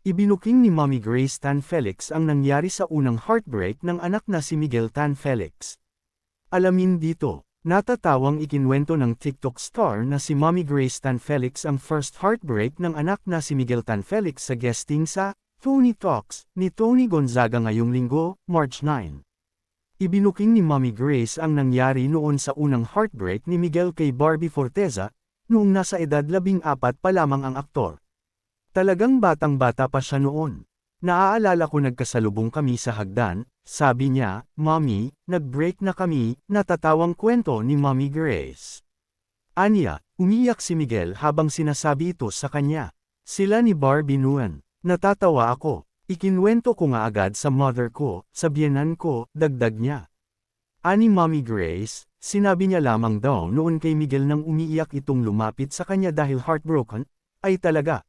Ibinuking ni Mommy Grace Tan Felix ang nangyari sa unang heartbreak ng anak na si Miguel Tan Felix. Alamin dito, natatawang ikinwento ng TikTok star na si Mommy Grace Tan Felix ang first heartbreak ng anak na si Miguel Tan Felix sa guesting sa Tony Talks ni Tony Gonzaga ngayong linggo, March 9. Ibinuking ni Mommy Grace ang nangyari noon sa unang heartbreak ni Miguel kay Barbie Forteza, noong nasa edad labing apat pa lamang ang aktor. Talagang batang-bata pa siya noon. Naaalala ko nagkasalubong kami sa hagdan, sabi niya, Mommy, nag-break na kami, natatawang kwento ni Mommy Grace. Anya, umiyak si Miguel habang sinasabi ito sa kanya. Sila ni Barbie Nguyen. Natatawa ako. Ikinwento ko nga agad sa mother ko, sa biyenan ko, dagdag niya. Ani Mommy Grace, sinabi niya lamang daw noon kay Miguel nang umiiyak itong lumapit sa kanya dahil heartbroken, ay talaga,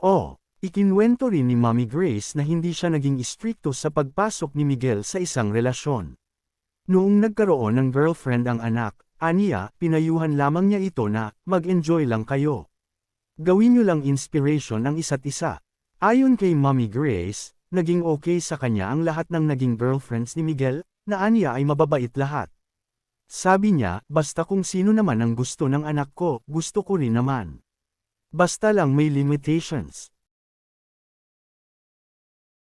Oh, ikinwento rin ni Mommy Grace na hindi siya naging istrikto sa pagpasok ni Miguel sa isang relasyon. Noong nagkaroon ng girlfriend ang anak, aniya, pinayuhan lamang niya ito na, mag-enjoy lang kayo. Gawin niyo lang inspiration ang isa't isa. Ayon kay Mommy Grace, naging okay sa kanya ang lahat ng naging girlfriends ni Miguel, na aniya ay mababait lahat. Sabi niya, basta kung sino naman ang gusto ng anak ko, gusto ko rin naman. Basta lang may limitations.